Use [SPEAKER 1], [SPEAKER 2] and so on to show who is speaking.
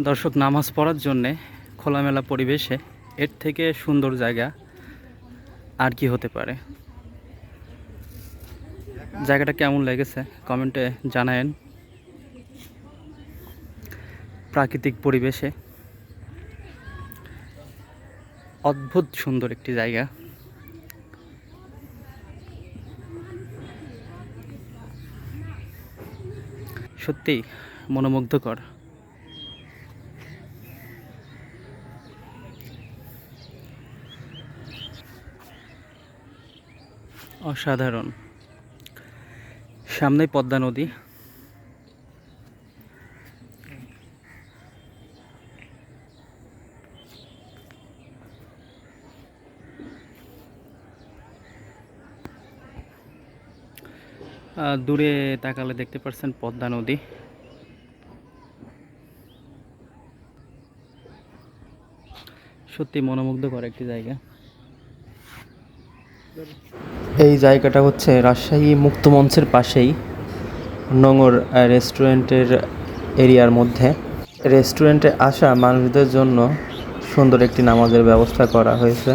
[SPEAKER 1] দর্শক, নামাজ পড়ার জন্যে খোলামেলা পরিবেশে এর থেকে সুন্দর জায়গা আর কি হতে পারে? জায়গাটা কেমন লেগেছে? কমেন্টে জানায়েন। প্রাকৃতিক পরিবেশে অদ্ভুত সুন্দর একটি জায়গা। সত্যি মনোমুগ্ধকর। অসাধারণ। সামনে পদ্মা নদী। দূরে তাকালে দেখতে পাচ্ছেন পদ্মা নদী। সত্যি মনোমুগ্ধকর একটি জায়গা। এই জায়গাটা হচ্ছে রাজশাহী মুক্ত মঞ্চের পাশেই নোংর রেস্টুরেন্টের এরিয়ার মধ্যে। রেস্টুরেন্টে আসা মানুষদের জন্য সুন্দর একটি নামাজের ব্যবস্থা করা হয়েছে।